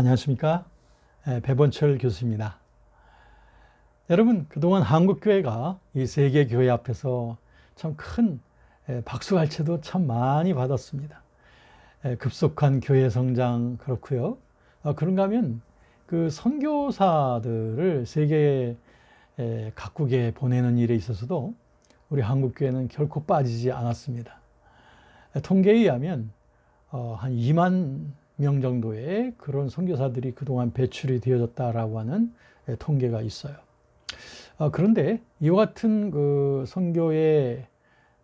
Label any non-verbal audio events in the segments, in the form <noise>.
안녕하십니까. 에, 배본철 교수입니다. 여러분, 그동안 한국교회가 이 세계교회 앞에서 참 큰 박수갈채도 참 많이 받았습니다. 에, 급속한 교회 성장 그렇고요. 어, 그런가 하면 그 선교사들을 세계 에, 각국에 보내는 일에 있어서도 우리 한국교회는 결코 빠지지 않았습니다. 에, 통계에 의하면 어, 한 2만 명 정도의 그런 선교사들이 그동안 배출이 되어졌다라고 하는 예, 통계가 있어요. 어, 그런데 이와 같은 그 선교의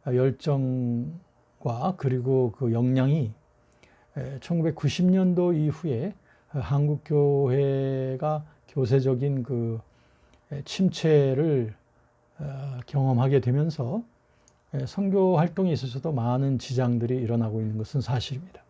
열정과 그리고 그 역량이 1990년도 예, 이후에 한국 교회가 교세적인 그 예, 침체를 어, 경험하게 되면서 선교 활동에 있어서도 많은 지장들이 일어나고 있는 것은 사실입니다.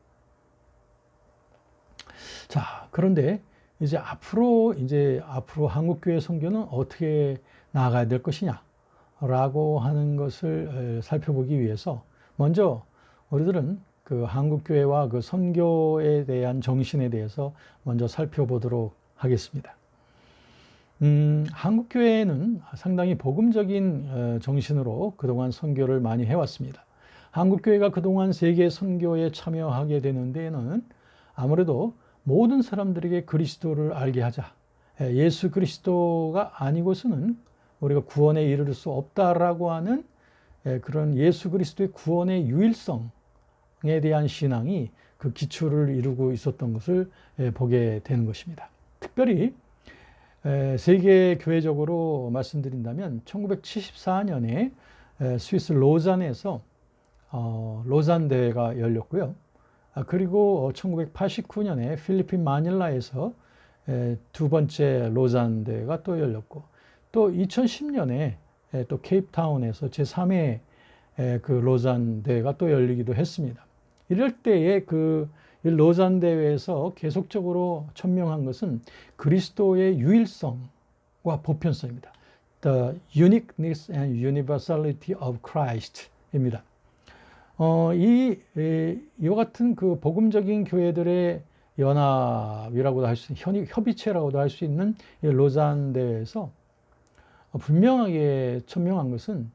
자, 그런데 이제 앞으로 이제 앞으로 한국 교회 선교는 어떻게 나아가야 될 것이냐라고 하는 것을 살펴보기 위해서 먼저 우리들은 그 한국 교회와 그 선교에 대한 정신에 대해서 먼저 살펴보도록 하겠습니다. 음, 한국 교회는 상당히 복음적인 어, 정신으로 그동안 선교를 많이 해왔습니다. 한국 교회가 그동안 세계 선교에 참여하게 되는 데에는 아무래도 모든 사람들에게 그리스도를 알게 하자. 예, 예수 그리스도가 아니고서는 우리가 구원에 이를 수 없다라고 하는 예, 그런 예수 그리스도의 구원의 유일성에 대한 신앙이 그 기초를 이루고 있었던 것을 예, 보게 되는 것입니다. 특별히 세계 교회적으로 말씀드린다면 1974년에 스위스 로잔에서 어, 로잔 대회가 열렸고요. 아, 그리고 1989년에 필리핀 마닐라에서 두 번째 로잔 대회가 또 열렸고 또 2010년에 또 케이프타운에서 제3회 그 로잔 대회가 또 열리기도 했습니다. 이럴 때에 그 로잔 대회에서 계속적으로 천명한 것은 그리스도의 유일성과 보편성입니다. The uniqueness and universality of Christ입니다. 어, 이, 이 와 같은 그 복음적인 교회들의 연합이라고도 할 수, 협의체라고도 할 수 있는 로잔 대회에서 분명하게 천명한 것은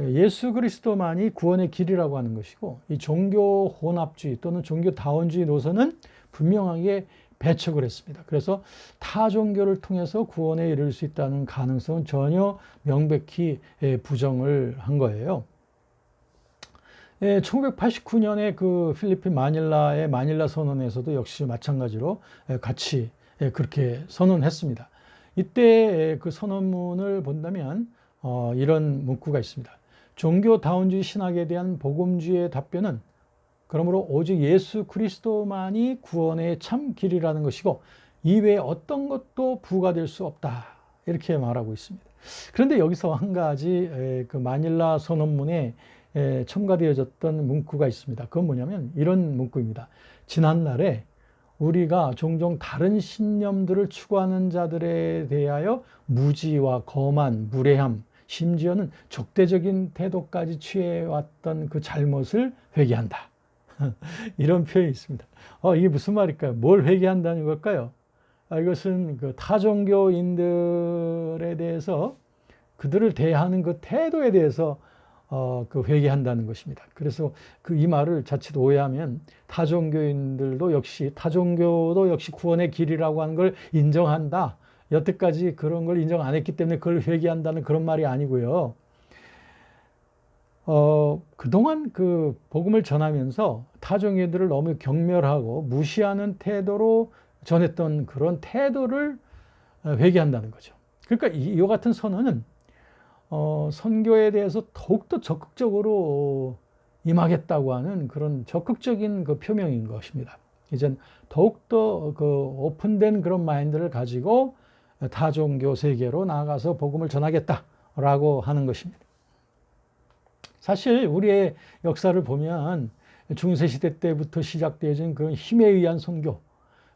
예수 그리스도만이 구원의 길이라고 하는 것이고 이 종교 혼합주의 또는 종교 다원주의 노선은 분명하게 배척을 했습니다. 그래서 타 종교를 통해서 구원에 이를 수 있다는 가능성은 전혀 명백히 부정을 한 거예요. 예, 1989년에 그 필리핀 마닐라의 마닐라 선언에서도 역시 마찬가지로 예, 같이 예, 그렇게 선언했습니다. 이때 그 선언문을 본다면 어, 이런 문구가 있습니다. 종교 다원주의 신학에 대한 복음주의 답변은 그러므로 오직 예수 그리스도만이 구원의 참 길이라는 것이고 이외에 어떤 것도 부과될 수 없다. 이렇게 말하고 있습니다. 그런데 여기서 한 가지 그 마닐라 선언문에 첨가되어졌던 문구가 있습니다. 그건 뭐냐면 이런 문구입니다. 지난날에 우리가 종종 다른 신념들을 추구하는 자들에 대하여 무지와 거만, 무례함, 심지어는 적대적인 태도까지 취해왔던 그 잘못을 회개한다. <laughs> 이런 표현이 있습니다. 어, 이게 무슨 말일까요? 뭘 회개한다는 걸까요? 아, 이것은 그 타종교인들에 대해서 그들을 대하는 그 태도에 대해서 어, 그 회개한다는 것입니다. 그래서 그 이 말을 자칫 오해하면 타종교인들도 역시 타종교도 역시 구원의 길이라고 하는 걸 인정한다. 여태까지 그런 걸 인정 안 했기 때문에 그걸 회개한다는 그런 말이 아니고요. 어, 그동안 그 복음을 전하면서 타종교들을 너무 경멸하고 무시하는 태도로 전했던 그런 태도를 회개한다는 거죠. 그러니까 이, 이 같은 선언은 어, 선교에 대해서 더욱더 적극적으로 임하겠다고 하는 그런 적극적인 그 표명인 것입니다. 이젠 더욱더 그 오픈된 그런 마인드를 가지고 다종교 세계로 나아가서 복음을 전하겠다라고 하는 것입니다. 사실 우리의 역사를 보면 중세 시대 때부터 시작되어진 그 힘에 의한 선교,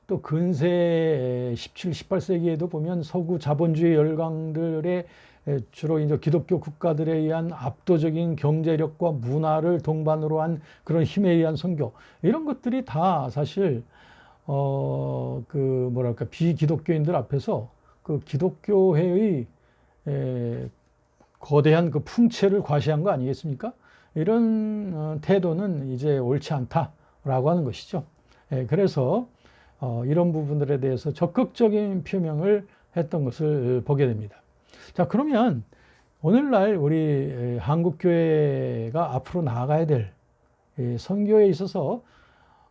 또 근세 17, 18세기에도 보면 서구 자본주의 열강들의 주로 이제 기독교 국가들에 의한 압도적인 경제력과 문화를 동반으로 한 그런 힘에 의한 선교 이런 것들이 다 사실 어, 그 뭐랄까 비기독교인들 앞에서 그 기독교회의 에, 거대한 그 풍채를 과시한 거 아니겠습니까? 이런 어, 태도는 이제 옳지 않다라고 하는 것이죠. 예, 그래서 어, 이런 부분들에 대해서 적극적인 표명을 했던 것을 보게 됩니다. 자, 그러면 오늘날 우리 한국교회가 앞으로 나아가야 될 선교에 있어서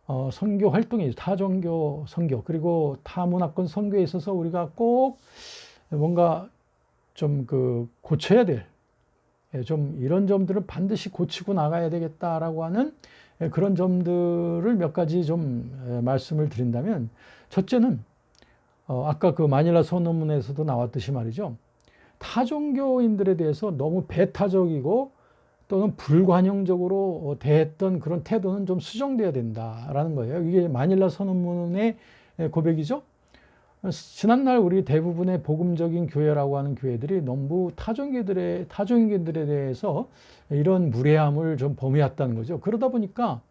어, 선교 활동에 타종교 선교 그리고 타문화권 선교에 있어서 우리가 꼭 뭔가 좀 그 고쳐야 될 좀 이런 점들을 반드시 고치고 나가야 되겠다라고 하는 그런 점들을 몇 가지 좀 말씀을 드린다면 첫째는 어, 아까 그 마닐라 소논문에서도 나왔듯이 말이죠. 타종교인들에 대해서 너무 배타적이고 또는 불관용적으로 대했던 그런 태도는 좀 수정돼야 된다라는 거예요. 이게 마닐라 선언문의 고백이죠. 지난날 우리 대부분의 복음적인 교회라고 하는 교회들이 너무 타종교들의 타종교들에 대해서 이런 무례함을 좀 범해왔다는 거죠. 그러다 보니까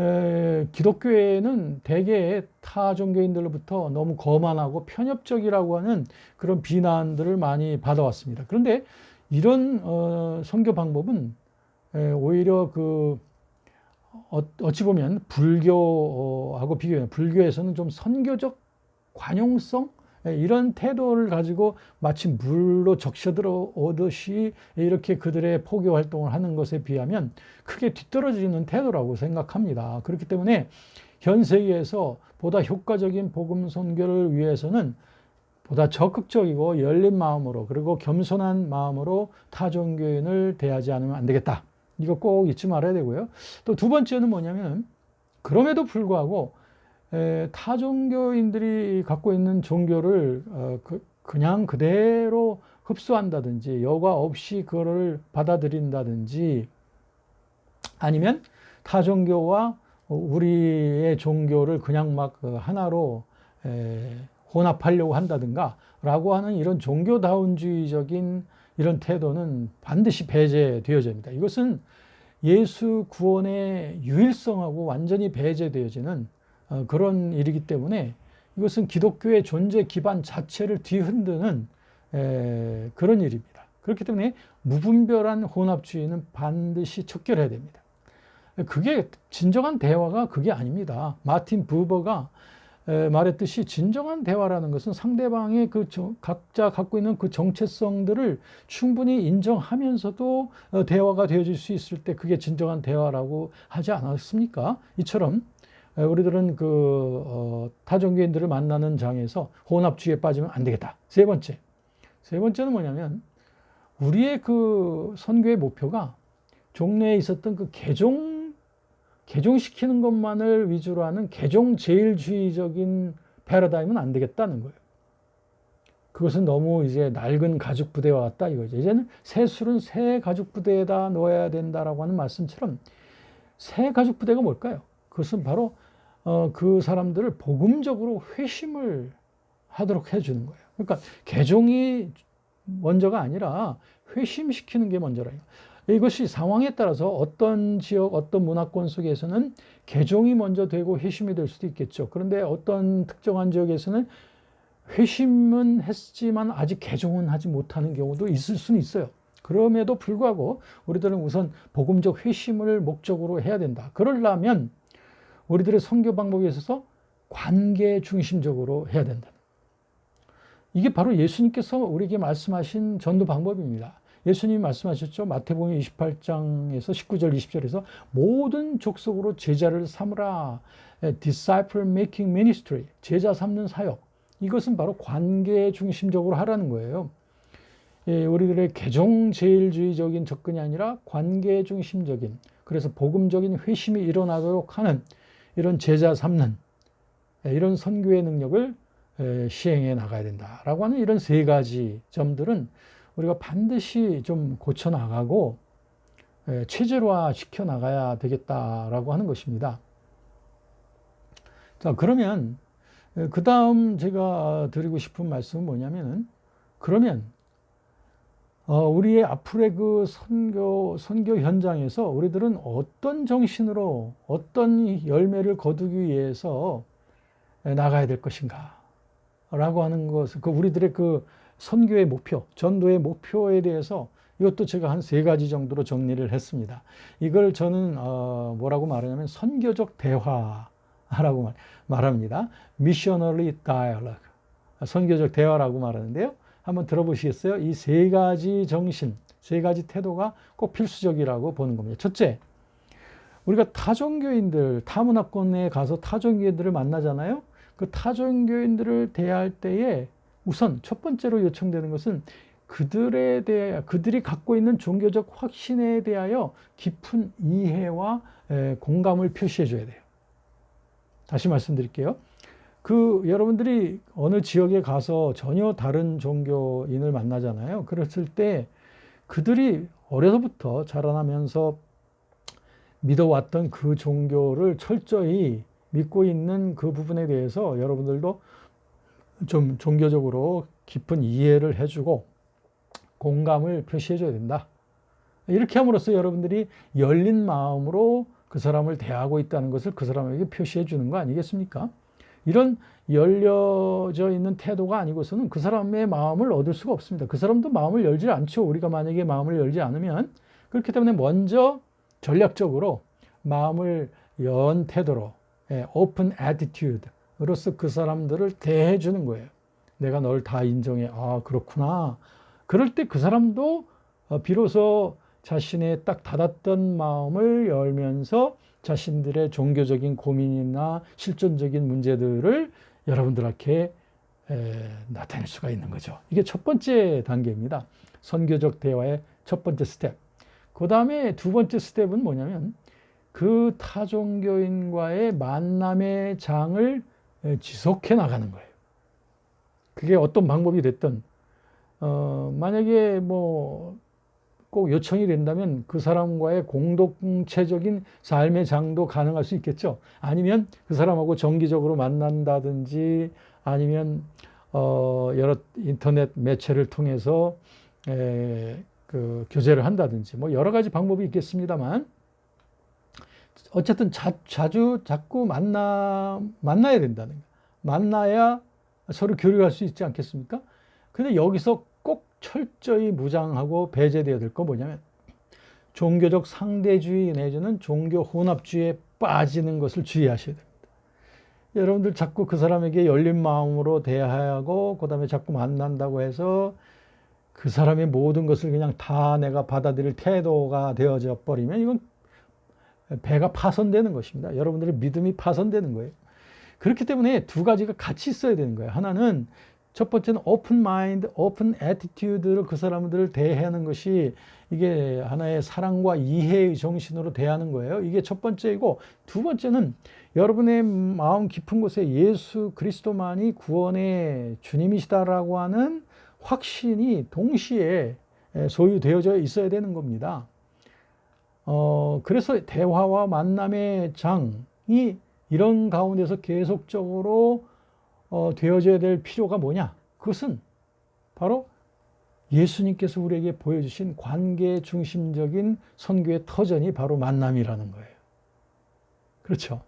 에, 기독교회는 대개 타 종교인들로부터 너무 거만하고 편협적이라고 하는 그런 비난들을 많이 받아왔습니다. 그런데 이런 어, 선교 방법은 에, 오히려 그 어, 어찌 보면 불교하고 비교해 불교에서는 좀 선교적 관용성 예, 이런 태도를 가지고 마치 물로 적셔들어 오듯이 이렇게 그들의 포교 활동을 하는 것에 비하면 크게 뒤떨어지는 태도라고 생각합니다. 그렇기 때문에 현 세계에서 보다 효과적인 복음 선교를 위해서는 보다 적극적이고 열린 마음으로 그리고 겸손한 마음으로 타 종교인을 대하지 않으면 안 되겠다. 이거 꼭 잊지 말아야 되고요. 또 두 번째는 뭐냐면 그럼에도 불구하고 타 종교인들이 갖고 있는 종교를 어, 그, 그냥 그대로 흡수한다든지 여과 없이 그거를 받아들인다든지 아니면 타 종교와 우리의 종교를 그냥 막그 하나로 혼합하려고 한다든가 라고 하는 이런 종교다운주의적인 이런 태도는 반드시 배제되어져야 합니다. 이것은 예수 구원의 유일성하고 완전히 배제되어지는 어, 그런 일이기 때문에 이것은 기독교의 존재 기반 자체를 뒤흔드는 그런 일입니다. 그렇기 때문에 무분별한 혼합주의는 반드시 척결해야 됩니다. 그게 진정한 대화가 그게 아닙니다. 마틴 부버가 말했듯이 진정한 대화라는 것은 상대방의 그 각자 갖고 있는 그 정체성들을 충분히 인정하면서도 어, 대화가 되어질 수 있을 때 그게 진정한 대화라고 하지 않았습니까? 이처럼 우리들은 그 어, 타종교인들을 만나는 장에서 혼합주의에 빠지면 안 되겠다. 세 번째. 세 번째는 뭐냐면 우리의 그 선교의 목표가 종래에 있었던 그 개종 개종시키는 것만을 위주로 하는 개종 제일주의적인 패러다임은 안 되겠다는 거예요. 그것은 너무 이제 낡은 가죽 부대와 같다 이거죠. 이제는 새 술은 새 가죽 부대에다 넣어야 된다라고 하는 말씀처럼 새 가죽 부대가 뭘까요? 그것은 바로 어, 그 사람들을 복음적으로 회심을 하도록 해주는 거예요. 그러니까 개종이 먼저가 아니라 회심시키는 게 먼저라. 이것이 상황에 따라서 어떤 지역, 어떤 문화권 속에서는 개종이 먼저 되고 회심이 될 수도 있겠죠. 그런데 어떤 특정한 지역에서는 회심은 했지만 아직 개종은 하지 못하는 경우도 있을 수는 있어요. 그럼에도 불구하고 우리들은 우선 복음적 회심을 목적으로 해야 된다. 그러려면 우리들의 선교 방법에 있어서 관계 중심적으로 해야 된다. 이게 바로 예수님께서 우리에게 말씀하신 전도 방법입니다. 예수님이 말씀하셨죠. 마태복음 28장에서 19절 20절에서 모든 족속으로 제자를 삼으라. disciple making ministry. 제자 삼는 사역. 이것은 바로 관계 중심적으로 하라는 거예요. 예, 우리들의 개종 제일주의적인 접근이 아니라 관계 중심적인 그래서 복음적인 회심이 일어나도록 하는 이런 제자 삼는 이런 선교의 능력을 시행해 나가야 된다라고 하는 이런 세 가지 점들은 우리가 반드시 좀 고쳐 나가고 체질화 시켜 나가야 되겠다라고 하는 것입니다. 자, 그러면 그 다음 제가 드리고 싶은 말씀은 뭐냐면은 그러면 어, 우리의 앞으로의 그 선교, 선교 현장에서 우리들은 어떤 정신으로 어떤 열매를 거두기 위해서 나가야 될 것인가? 라고 하는 것을, 그 우리들의 그 선교의 목표, 전도의 목표에 대해서 이것도 제가 한 세 가지 정도로 정리를 했습니다. 이걸 저는 어 뭐라고 말하냐면 선교적 대화라고 말, 말합니다. missionary dialogue. 선교적 대화라고 말하는데요. 한번 들어보시겠어요? 이 세 가지 정신, 세 가지 태도가 꼭 필수적이라고 보는 겁니다. 첫째, 우리가 타종교인들, 타문화권에 가서 타종교인들을 만나잖아요. 그 타종교인들을 대할 때에 우선 첫 번째로 요청되는 것은 그들에 대해 그들이 갖고 있는 종교적 확신에 대하여 깊은 이해와 공감을 표시해 줘야 돼요. 다시 말씀드릴게요. 그 여러분들이 어느 지역에 가서 전혀 다른 종교인을 만나잖아요. 그랬을 때 그들이 어려서부터 자라나면서 믿어왔던 그 종교를 철저히 믿고 있는 그 부분에 대해서 여러분들도 좀 종교적으로 깊은 이해를 해주고 공감을 표시해줘야 된다. 이렇게 함으로써 여러분들이 열린 마음으로 그 사람을 대하고 있다는 것을 그 사람에게 표시해 주는 거 아니겠습니까? 이런 열려져 있는 태도가 아니고서는 그 사람의 마음을 얻을 수가 없습니다. 그 사람도 마음을 열지 않죠. 우리가 만약에 마음을 열지 않으면 그렇기 때문에 먼저 전략적으로 마음을 연 태도로 오픈 애티튜드로서 그 사람들을 대해 주는 거예요. 내가 널 다 인정해. 아, 그렇구나. 그럴 때 그 사람도 어, 비로소 자신의 딱 닫았던 마음을 열면서 자신들의 종교적인 고민이나 실존적인 문제들을 여러분들께 나타낼 수가 있는 거죠. 이게 첫 번째 단계입니다. 선교적 대화의 첫 번째 스텝. 그 다음에 두 번째 스텝은 뭐냐면 그 타종교인과의 만남의 장을 지속해 나가는 거예요. 그게 어떤 방법이 됐든, 어, 만약에 뭐, 꼭 요청이 된다면 그 사람과의 공동체적인 삶의 장도 가능할 수 있겠죠. 아니면 그 사람하고 정기적으로 만난다든지 아니면 어 여러 인터넷 매체를 통해서 에, 그 교제를 한다든지 뭐 여러 가지 방법이 있겠습니다만 어쨌든 자, 자주 자꾸 만나 만나야 된다는 거. 만나야 서로 교류할 수 있지 않겠습니까? 근데 여기서 꼭 철저히 무장하고 배제되어야 될 건 뭐냐면 종교적 상대주의 내지는 종교 혼합주의에 빠지는 것을 주의하셔야 됩니다. 여러분들 자꾸 그 사람에게 열린 마음으로 대하고 그다음에 자꾸 만난다고 해서 그 사람의 모든 것을 그냥 다 내가 받아들일 태도가 되어져 버리면 이건 배가 파손되는 것입니다. 여러분들의 믿음이 파손되는 거예요. 그렇기 때문에 두 가지가 같이 있어야 되는 거예요. 하나는 첫 번째는 오픈 마인드, 오픈 애티튜드로 그 사람들을 대하는 것이 이게 하나의 사랑과 이해의 정신으로 대하는 거예요. 이게 첫 번째이고 두 번째는 여러분의 마음 깊은 곳에 예수 그리스도만이 구원의 주님이시다라고 하는 확신이 동시에 소유되어져 있어야 되는 겁니다. 어, 그래서 대화와 만남의 장이 이런 가운데서 계속적으로 어, 되어져야 될 필요가 뭐냐? 그것은 바로 예수님께서 우리에게 보여주신 관계 중심적인 선교의 터전이 바로 만남이라는 거예요. 그렇죠.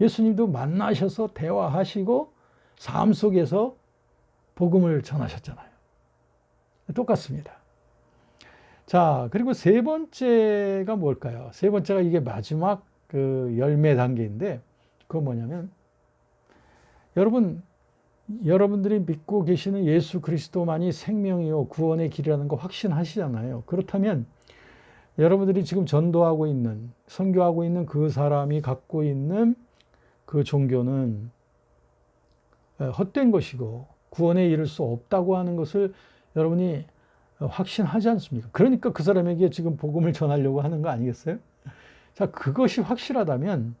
예수님도 만나셔서 대화하시고 삶 속에서 복음을 전하셨잖아요. 똑같습니다. 자, 그리고 세 번째가 뭘까요? 세 번째가 이게 마지막 그 열매 단계인데, 그건 뭐냐면, 여러분, 여러분들이 믿고 계시는 예수 그리스도만이 생명이요, 구원의 길이라는 거 확신하시잖아요. 그렇다면, 여러분들이 지금 전도하고 있는, 선교하고 있는 그 사람이 갖고 있는 그 종교는 헛된 것이고, 구원에 이를 수 없다고 하는 것을 여러분이 확신하지 않습니까? 그러니까 그 사람에게 지금 복음을 전하려고 하는 거 아니겠어요? 자, 그것이 확실하다면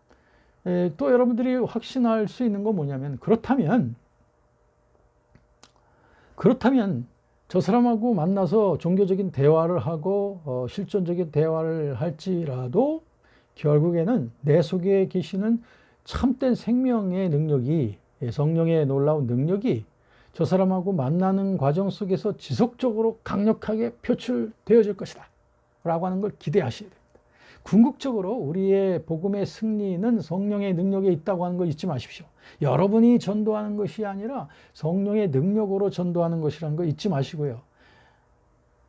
또 여러분들이 확신할 수 있는 건 뭐냐면 그렇다면 그렇다면 저 사람하고 만나서 종교적인 대화를 하고 어, 실존적인 대화를 할지라도 결국에는 내 속에 계시는 참된 생명의 능력이 성령의 놀라운 능력이 저 사람하고 만나는 과정 속에서 지속적으로 강력하게 표출되어질 것이다. 라고 하는 걸 기대하셔야 됩니다. 궁극적으로 우리의 복음의 승리는 성령의 능력에 있다고 하는 거 잊지 마십시오. 여러분이 전도하는 것이 아니라 성령의 능력으로 전도하는 것이라는 거 잊지 마시고요.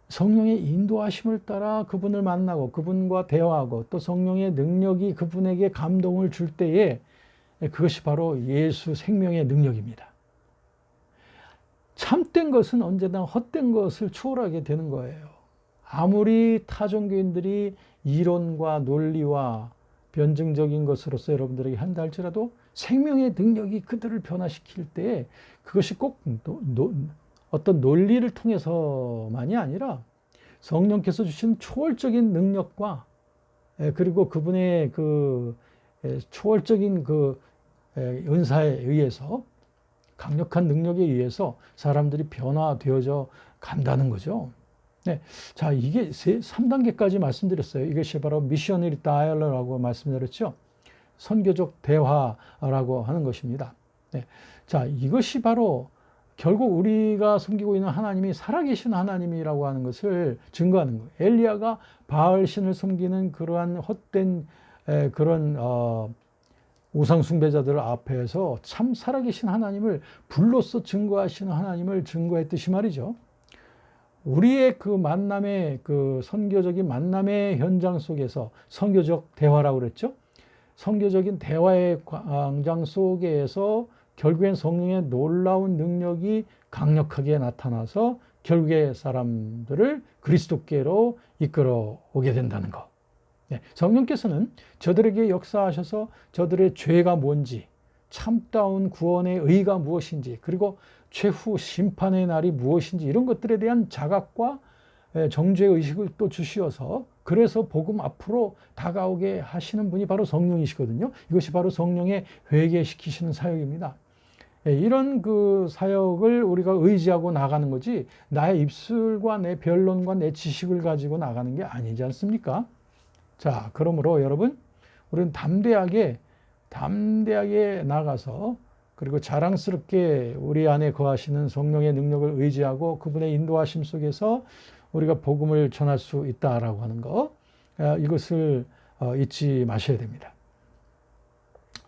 성령의 인도하심을 따라 그분을 만나고 그분과 대화하고 또 성령의 능력이 그분에게 감동을 줄 때에 그것이 바로 예수 생명의 능력입니다. 참된 것은 언제나 헛된 것을 초월하게 되는 거예요. 아무리 타종교인들이 이론과 논리와 변증적인 것으로서 여러분들에게 한다 할지라도 생명의 능력이 그들을 변화시킬 때 그것이 꼭 노, 노, 어떤 논리를 통해서만이 아니라 성령께서 주신 초월적인 능력과 그리고 그분의 그 초월적인 그 은사에 의해서 강력한 능력에 의해서 사람들이 변화되어져 간다는 거죠. 네. 자, 이게 세, 3단계까지 말씀드렸어요. 이것이 바로 미셔너리 다이얼러라고 말씀드렸죠. 선교적 대화라고 하는 것입니다. 네. 자, 이것이 바로 결국 우리가 섬기고 있는 하나님이 살아계신 하나님이라고 하는 것을 증거하는 거예요. 엘리야가 바알 신을 섬기는 그러한 헛된 에, 그런 어, 우상 숭배자들 앞에서 참 살아계신 하나님을 불로써 증거하시는 하나님을 증거했듯이 말이죠. 우리의 그 만남의 그 선교적인 만남의 현장 속에서 선교적 대화라고 그랬죠. 선교적인 대화의 광장 속에서 결국엔 성령의 놀라운 능력이 강력하게 나타나서 결국에 사람들을 그리스도께로 이끌어 오게 된다는 것. 네, 성령께서는 저들에게 역사하셔서 저들의 죄가 뭔지, 참다운 구원의 의가 무엇인지, 그리고 최후 심판의 날이 무엇인지 이런 것들에 대한 자각과 정죄 의식을 또 주시어서 그래서 복음 앞으로 다가오게 하시는 분이 바로 성령이시거든요. 이것이 바로 성령의 회개시키시는 사역입니다. 이런 그 사역을 우리가 의지하고 나가는 거지 나의 입술과 내 변론과 내 지식을 가지고 나가는 게 아니지 않습니까? 자, 그러므로 여러분 우리는 담대하게 담대하게 나가서 그리고 자랑스럽게 우리 안에 거하시는 성령의 능력을 의지하고 그분의 인도하심 속에서 우리가 복음을 전할 수 있다라고 하는 거 아, 이것을 어, 잊지 마셔야 됩니다.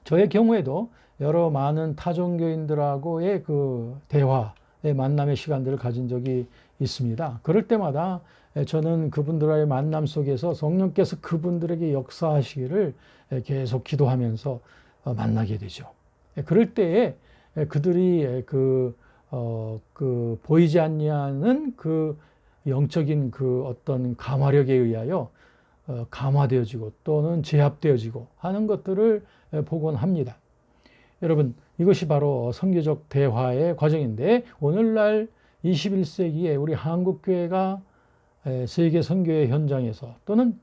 저의 경우에도 여러 많은 타종교인들하고의 그 대화의 만남의 시간들을 가진 적이 있습니다. 그럴 때마다 저는 그분들과의 만남 속에서 성령께서 그분들에게 역사하시기를 계속 기도하면서 어, 만나게 되죠. 그럴 때에 그들이 그, 어, 그 보이지 않냐는 그 영적인 그 어떤 감화력에 의하여 어, 감화되어지고 또는 제압되어지고 하는 것들을 복원 합니다. 여러분 이것이 바로 선교적 대화의 과정인데 오늘날 21세기에 우리 한국 교회가 세계 선교의 현장에서 또는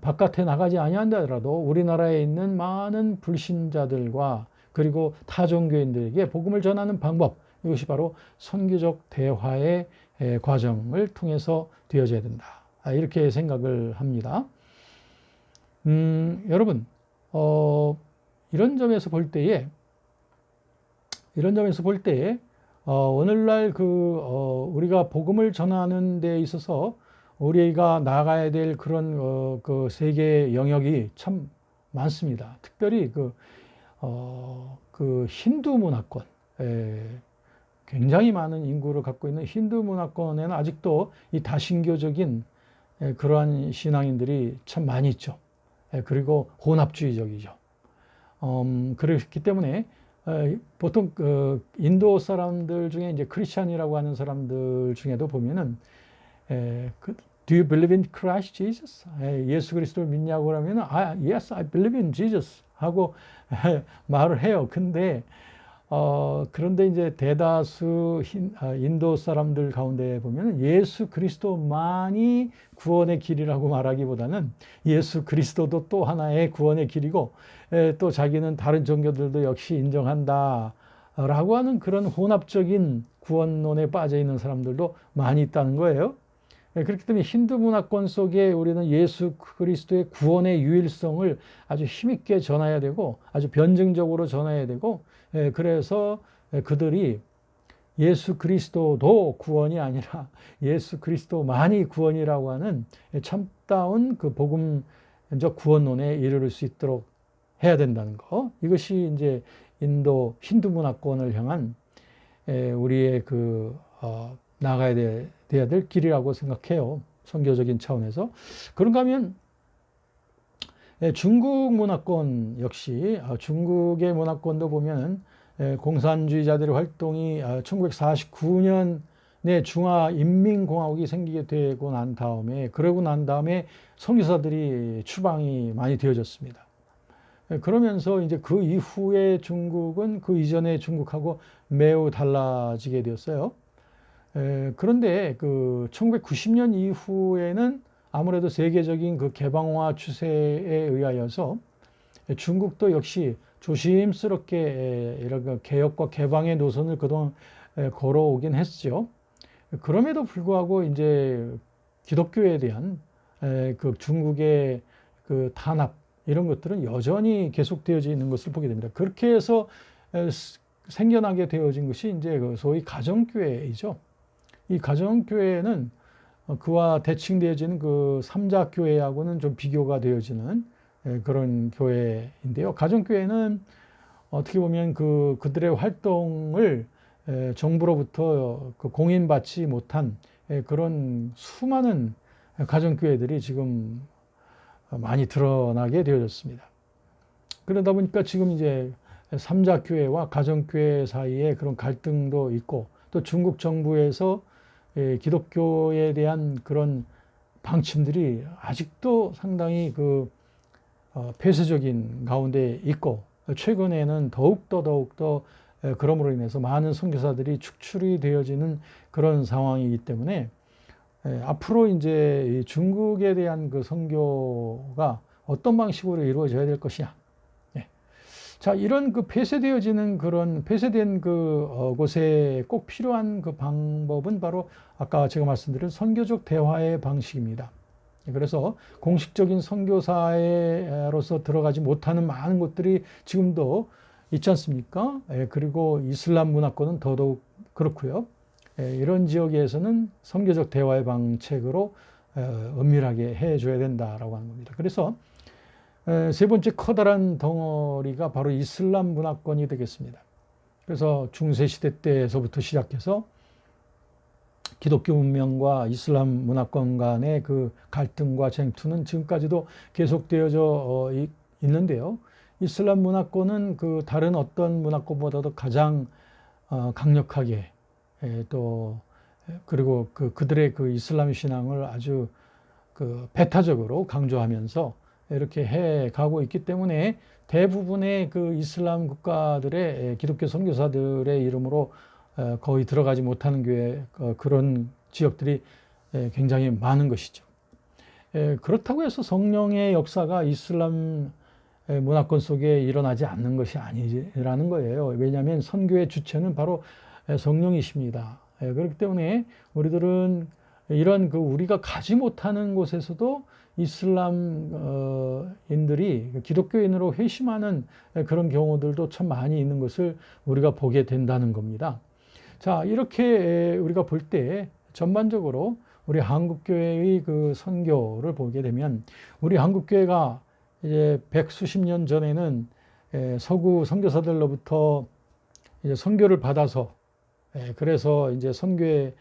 바깥에 나가지 아니한다더라도 우리나라에 있는 많은 불신자들과 그리고 타종교인들에게 복음을 전하는 방법 이것이 바로 선교적 대화의 과정을 통해서 되어져야 된다. 아, 이렇게 생각을 합니다. 음, 여러분, 어, 이런 점에서 볼 때에 이런 점에서 볼 때에 어, 오늘날 그 어, 우리가 복음을 전하는 데 있어서 우리가 나가야 될 그런 어, 그 세계 영역이 참 많습니다. 특별히 그, 어, 그 힌두 문화권, 에, 굉장히 많은 인구를 갖고 있는 힌두 문화권에는 아직도 이 다신교적인 에, 그러한 신앙인들이 참 많이 있죠. 에, 그리고 혼합주의적이죠. 음, 그렇기 때문에 어, 보통 그 인도 사람들 중에 이제 크리스천이라고 하는 사람들 중에도 보면은 에, 그, Do you believe in Christ Jesus? 예수 그리스도를 믿냐고 하면 아, yes, I believe in Jesus 하고 <laughs> 말을 해요. 근데 어, 그런데 이제 대다수 흰, 아, 인도 사람들 가운데 보면 예수 그리스도만이 구원의 길이라고 말하기보다는 예수 그리스도도 또 하나의 구원의 길이고 에, 또 자기는 다른 종교들도 역시 인정한다. 라고 하는 그런 혼합적인 구원론에 빠져 있는 사람들도 많이 있다는 거예요. 그렇기 때문에 힌두 문화권 속에 우리는 예수 그리스도의 구원의 유일성을 아주 힘있게 전해야 되고 아주 변증적으로 전해야 되고 예, 그래서 그들이 예수 그리스도도 구원이 아니라 <laughs> 예수 그리스도만이 구원이라고 하는 참다운 그 복음 먼저 구원론에 이르를 수 있도록 해야 된다는 거. 이것이 이제 인도 힌두 문화권을 향한 에, 우리의 그 어, 나가야 돼, 돼야 될 길이라고 생각해요. 선교적인 차원에서. 그런가 하면 예, 중국 문화권 역시 아, 중국의 문화권도 보면은 예, 공산주의자들의 활동이 1949년에 중화인민공화국이 생기게 되고 난 다음에 그러고 난 다음에 선교사들이 추방이 많이 되어졌습니다. 예, 그러면서 이제 그 이후에 중국은 그 이전의 중국하고 매우 달라지게 되었어요. 그런데 그 1990년 이후에는 아무래도 세계적인 그 개방화 추세에 의하여서 중국도 역시 조심스럽게 이런 그 개혁과 개방의 노선을 그동안 걸어오긴 했죠. 그럼에도 불구하고 이제 기독교에 대한 그 중국의 그 탄압 이런 것들은 여전히 계속되어져 있는 것을 보게 됩니다. 그렇게 해서 생겨나게 되어진 것이 이제 그 소위 가정교회이죠. 이 가정교회는 그와 대칭되어지는 그 삼자교회하고는 좀 비교가 되어지는 그런 교회인데요. 가정교회는 어떻게 보면 그 그들의 활동을 정부로부터 그 공인받지 못한 그런 수많은 가정교회들이 지금 많이 드러나게 되어졌습니다. 그러다 보니까 지금 이제 삼자교회와 가정교회 사이에 그런 갈등도 있고 또 중국 정부에서 기독교에 대한 그런 방침들이 아직도 상당히 그 어, 폐쇄적인 가운데 있고 최근에는 더욱더 더욱더 그럼으로 인해서 많은 선교사들이 축출이 되어지는 그런 상황이기 때문에 앞으로 이제 중국에 대한 그 선교가 어떤 방식으로 이루어져야 될 것이냐. 예. 자, 이런 그 폐쇄되어지는 그런 폐쇄된 그 어, 곳에 꼭 필요한 그 방법은 바로 아까 제가 말씀드린 선교적 대화의 방식입니다. 그래서 공식적인 선교사로서 들어가지 못하는 많은 것들이 지금도 있지 않습니까? 예, 그리고 이슬람 문화권은 더더욱 그렇고요. 예, 이런 지역에서는 선교적 대화의 방책으로 어, 은밀하게 해줘야 된다라고 하는 겁니다. 그래서 세 번째 커다란 덩어리가 바로 이슬람 문화권이 되겠습니다. 그래서 중세 시대 때에서부터 시작해서 기독교 문명과 이슬람 문화권 간의 그 갈등과 쟁투는 지금까지도 계속되어져 어, 있는데요. 이슬람 문화권은 그 다른 어떤 문화권보다도 가장 어, 강력하게 또 그리고 그 그들의 그 이슬람 신앙을 아주 그 배타적으로 강조하면서 이렇게 해 가고 있기 때문에 대부분의 그 이슬람 국가들의 기독교 선교사들의 이름으로 거의 들어가지 못하는 교회 어, 그런 지역들이 굉장히 많은 것이죠. 그렇다고 해서 성령의 역사가 이슬람 문화권 속에 일어나지 않는 것이 아니라는 거예요. 왜냐하면 선교의 주체는 바로 성령이십니다. 그렇기 때문에 우리들은 이런 그 우리가 가지 못하는 곳에서도 이슬람인들이 기독교인으로 회심하는 그런 경우들도 참 많이 있는 것을 우리가 보게 된다는 겁니다. 자, 이렇게 우리가 볼 때 전반적으로 우리 한국교회의 그 선교를 보게 되면 우리 한국교회가 이제 백수십 년 전에는 서구 선교사들로부터 이제 선교를 받아서 그래서 이제 선교의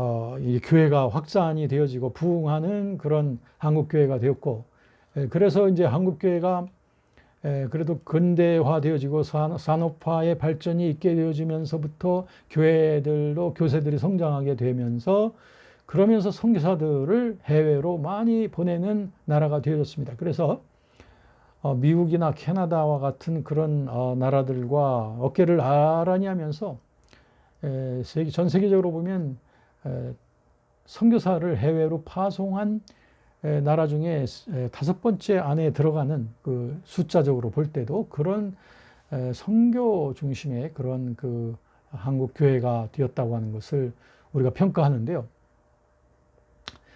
어, 이 교회가 확산이 되어지고 부흥하는 그런 한국 교회가 되었고, 그래서 이제 한국 교회가 그래도 근대화 되어지고 산업화의 발전이 있게 되어지면서부터 교회들로 교세들이 성장하게 되면서 그러면서 선교사들을 해외로 많이 보내는 나라가 되어졌습니다. 그래서 어, 미국이나 캐나다와 같은 그런 어, 나라들과 어깨를 나란히 하면서 전 세계적으로 보면 선교사를 해외로 파송한 나라 중에 다섯 번째 안에 들어가는 그 숫자적으로 볼 때도 그런 선교 중심의 그런 그 한국 교회가 되었다고 하는 것을 우리가 평가하는데요.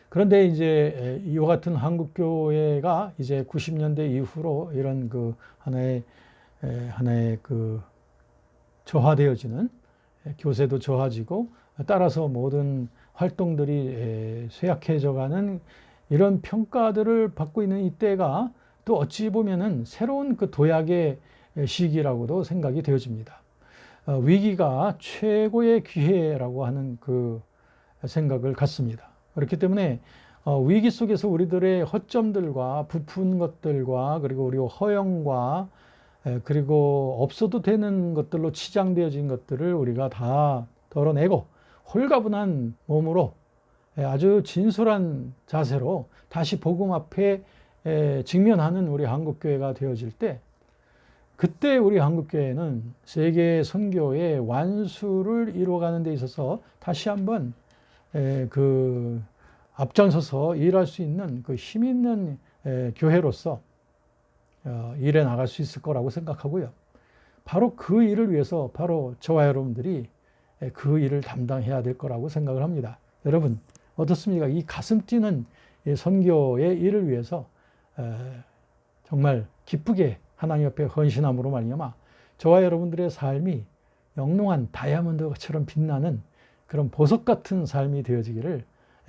그런데 이제 이와 같은 한국 교회가 이제 90년대 이후로 이런 그 하나의 하나의 그 저하되어지는 교세도 저하지고 따라서 모든 활동들이 쇠약해져 가는 이런 평가들을 받고 있는 이때가 또 어찌 보면은 새로운 그 도약의 시기라고도 생각이 되어집니다. 어, 위기가 최고의 기회라고 하는 그 생각을 갖습니다. 그렇기 때문에 어, 위기 속에서 우리들의 허점들과 부푼 것들과 그리고 우리 허영과 에, 그리고 없어도 되는 것들로 치장되어진 것들을 우리가 다 덜어내고 홀가분한 몸으로 에, 아주 진솔한 자세로 다시 복음 앞에 에, 직면하는 우리 한국교회가 되어질 때 그때 우리 한국교회는 세계 선교의 완수를 이루어가는 데 있어서 다시 한번 에, 그 앞장서서 일할 수 있는 그 힘 있는 에, 교회로서 어, 일해 나갈 수 있을 거라고 생각하고요. 바로 그 일을 위해서 바로 저와 여러분들이 에, 그 일을 담당해야 될 거라고 생각을 합니다. 여러분 어떻습니까? 이 가슴 뛰는 이 선교의 일을 위해서 에, 정말 기쁘게 하나님 옆에 헌신함으로 말미암아 저와 여러분들의 삶이 영롱한 다이아몬드처럼 빛나는 그런 보석 같은 삶이 되어지기를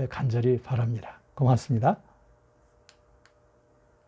간절히 바랍니다. 고맙습니다.